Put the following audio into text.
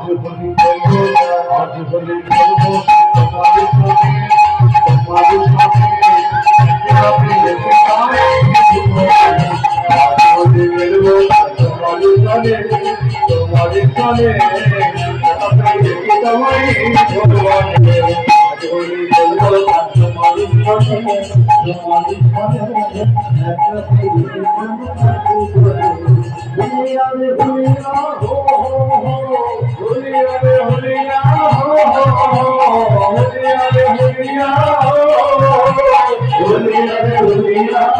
আজ হলি আজ হলি বলব তোমার সঙ্গে তোমার সঙ্গে তোমার সঙ্গে তোমার সঙ্গে Hallelujah.